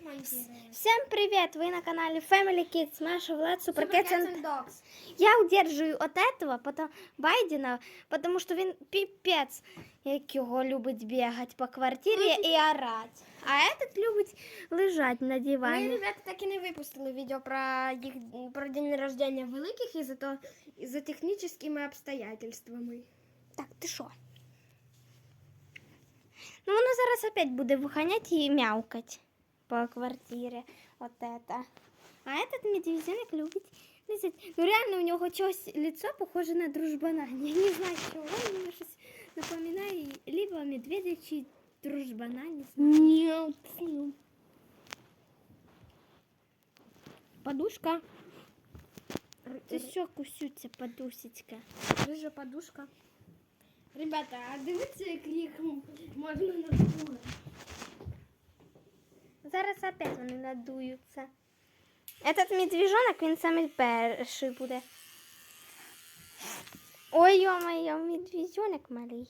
Монтируем. Всем привет! Вы на канале Family Kids, Маша, Влад, Super Super Cats Cats and- and Dogs. Я удержую от этого, потом Байдена, потому что він піпець, як його любить бігати по квартирі і орати. А этот любить лежать на Ми, дивані. ребята, так і не випустили відео про їх про день рождения великих із-за то із-за технічними обстоятельствами. Так, ти що? Ну, воно зараз опять буде виганяти і м'явкать по квартирі. Вот это. А этот медвежонок любить лизать. Ну реально у нього чогось лицо похоже на дружбана. Я не знаю, чого. Він мені щось напоминає либо медведя, чи дружбана, не знаю. Ні. Подушка. Це що кусються подушечка? Рижа подушка. Ребята, а дивіться, як їх можна надути. Зараз опять вони надуються. Этот медвежонок, він самий перший буде. Ой, ё-моё, медвежонок малий.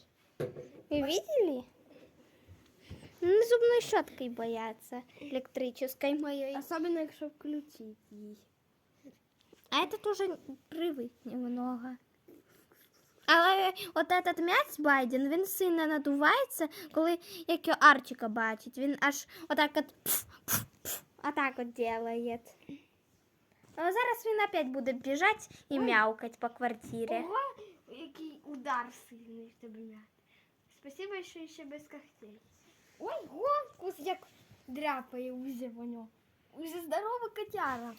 Ви видели? Ну, зубной щеткой боятся, электрической моей. Особливо, якщо включити її. А этот уже привык немного. Але от этот м'яць Байден, він сильно надувається, коли як його Арчика бачить. Він аж отак от пф, пф, пф, отак от делает. А зараз він опять буде біжати і Ой. по квартирі. Ого, який удар сильний в тебе м'яти. Спасибо, що ще без когтей. Ой, гонку як дряпає Узя воно. Узя здорова котяра.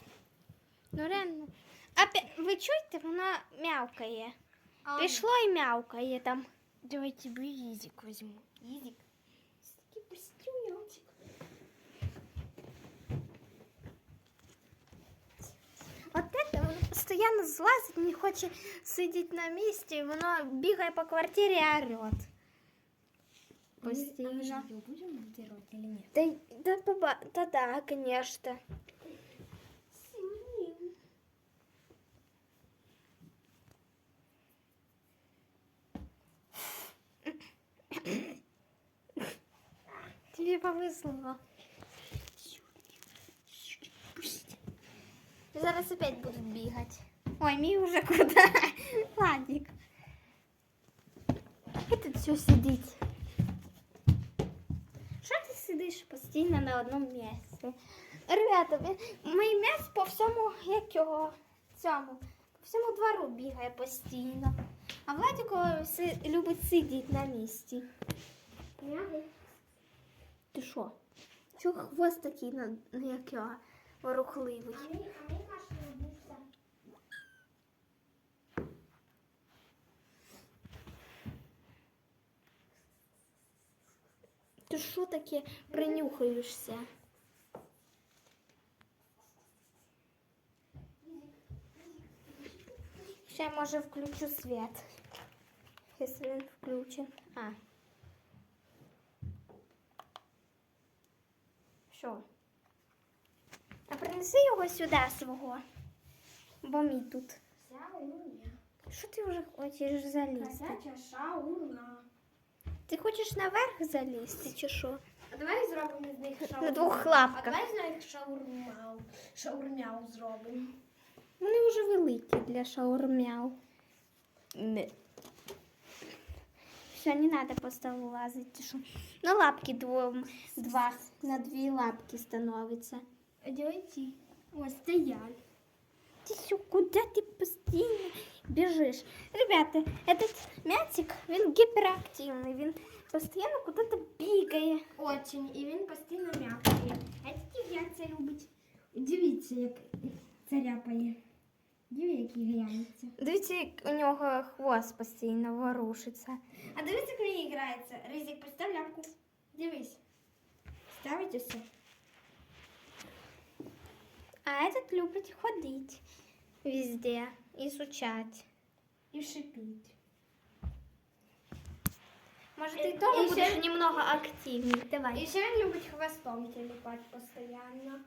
Ну реально. Опять, ви чуєте, воно м'явкає. А, Пішло і м'явкає там. Давай тебе Ізик возьму. Ізик. Такий пустюньочек. От это воно постійно злазить, не хоче сидіти на місці, воно бігає по квартирі і орет. Постійно. будем делать или нет? Да, да, поба... да, да, конечно. Тебе повезло. Зараз опять будуть бігати. Ой, мій уже куди? Ладик. І тут все сидить. Що ти сидиш постійно на одному місці? Ребята, мій м'яс по всьому, як його, цьому, по всьому двору бігає постійно. А Владіко любить сидіти на місці. Ти що? Чого хвост такий, на- як його, рухливий? Ти що таке принюхаєшся? Ще може включу світ. Якщо він включен. А. Що? А принеси його сюди свого. Бо мій тут. Що ти вже хочеш залізти? Ти хочеш наверх залізти чи що? А давай зробимо з них шаурму. На двох А лапках. давай з них шаурмау. Шаурмяу зробимо. Вони вже великі для шаурмяу. Не. Все, не надо по столу лазить. Ти що? На лапки двом, два, на дві лапки становиться. А де йти? Ось стоять. Ти що, куди ти постійно біжиш? Ребята, этот м'ятик, він гіперактивний, він постійно куди-то бігає. Очень. І він постійно м'якає. А тільки як це любить. Дивіться, як це ряпає. Диви, який глянеться. Дивіться, як у нього хвост постійно ворушиться. А дивіться, як мені грається. Ризик, постав ляпку. Дивись. Ставить усе. А этот любить ходить везде, изучать. І шипіть. Может, Э, ты тоже и будешь ще- немного активнее. І Давай. ще він любить хвостом тіліпати постійно.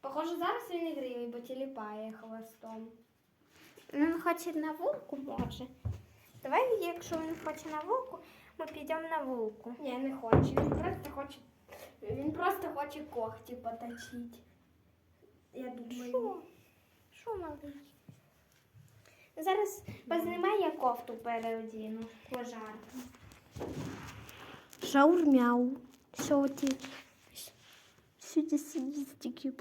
Похоже, зараз він ігривий, бо тіліпає хвостом. Він хоче на вулку, може. Давай, якщо він хоче на вулку, ми підемо на вулку. Ні, не хоче. Він просто хоче Він просто хоче когті поточити. Я думаю. Що? Що малий? Зараз познімай я кофту переодіну. Пожарку. Шаурмяу. Що ти? Сюди сиди, такі.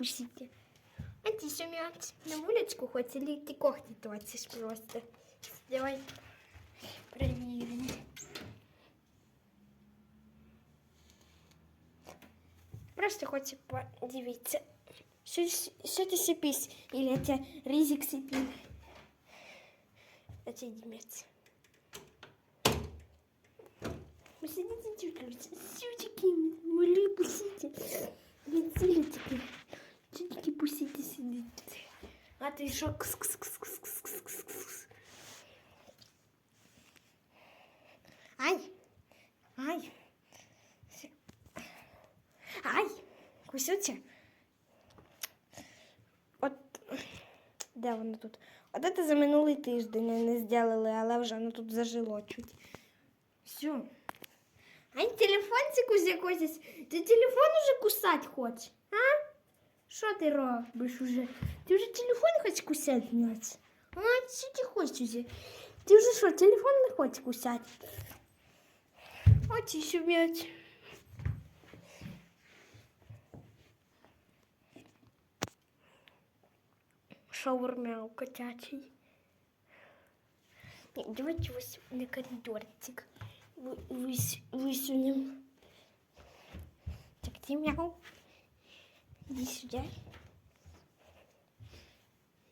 А ти що м'ять? На вуличку хоч или ти когті точиш просто? Давай перевіримо. Просто хочу подивитися. Что, что это сипис? Или это ризик сипил? Это немец. Мы сидите, тюкаются. Сютики, мули, пустите. Вентилитики. Сютики, пустите, сидите. А ты еще Кс -кс -кс -кс -кс -кс -кс -кс. Ай! Ай! Ай! Кусете? Де воно тут? От це за минулий тиждень не зробили, але вже воно тут зажило чуть. Все. Ань, телефончик уже якось. Ти телефон уже кусать хочеш? А? Що ти робиш уже? Ти вже телефон хочеш кусати? А, що ти хочеш уже? Ти вже що, телефон не хочеш кусати? От ще Шаурмяу котячий. Ні, Давайте ось на коридорчик вы- выс- высунем. Так, ты мяу. Иди сюда.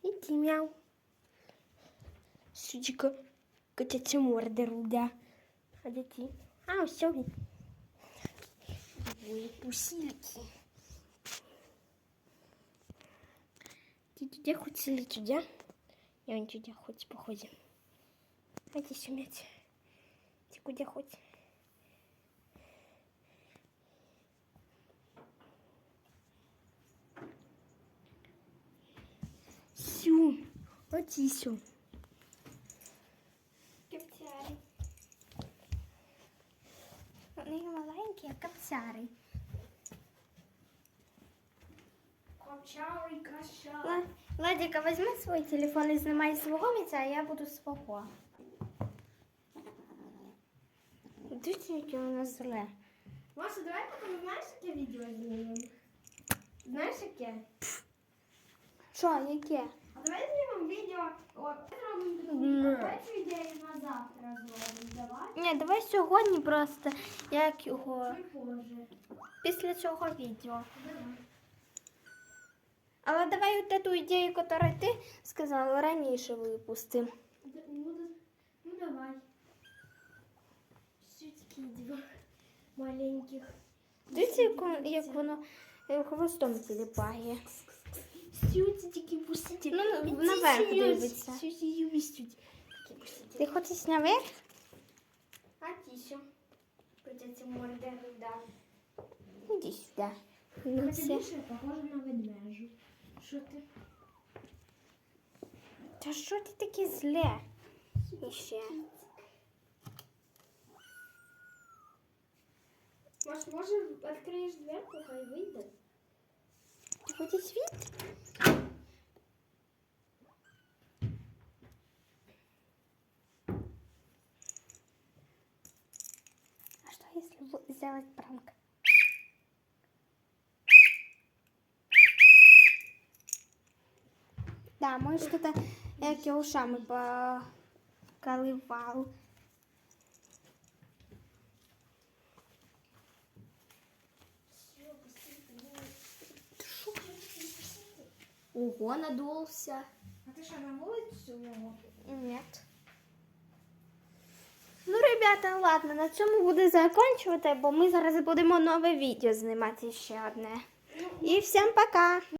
Иди мяу. Сюдика, котяча морда руда. А где ты? А, все. Ой, пусильки. Ты туда хоть или туда? Я не туда хоть походим. Иди сюда. Ти куди хоч? Сю, оці сю. Капцяри. Вони маленькі, а капцяри. Качай, качай. Ла- Ладіка, візьми свій телефон і знімай свого місця, а я буду свого. Дивіться, яке нас зле. Маша, давай потім знаєш, яке відео знімемо? Знаєш яке? Що, яке? А давай знімемо відео. От, зробимо Ні. першу ідею на завтра зробимо. Давай. Ні, давай сьогодні просто, як його, після цього відео. Давай. Але давай от ту ідею, яку ти сказала, раніше випусти. Д- Ну, да- ну давай. Щучки два маленьких. Дивіться, як, як воно е, хвостом тіліпає. Сютики пустите. Ну, ну, наверх дивиться. Юбистють. Такі пустите. Ти хочеш наверх? А тісю. Котяться морде руда. Іди сюди. Ну, це... більше похоже на ведмежу. Що ти? Та що ти таке зле? Іще. Маш, може, відкриєш дверку, хай вийде? Ти хочеш світ? А что если в- сделать пранк? Да, можешь что-то, я ушами поколывал. Ого, надулся. А ти що, на вулицю його? Нет. Ну, ребята, ладно, на цьому буду закінчувати, бо ми зараз будемо нове відео знімати ще одне. І всім пока!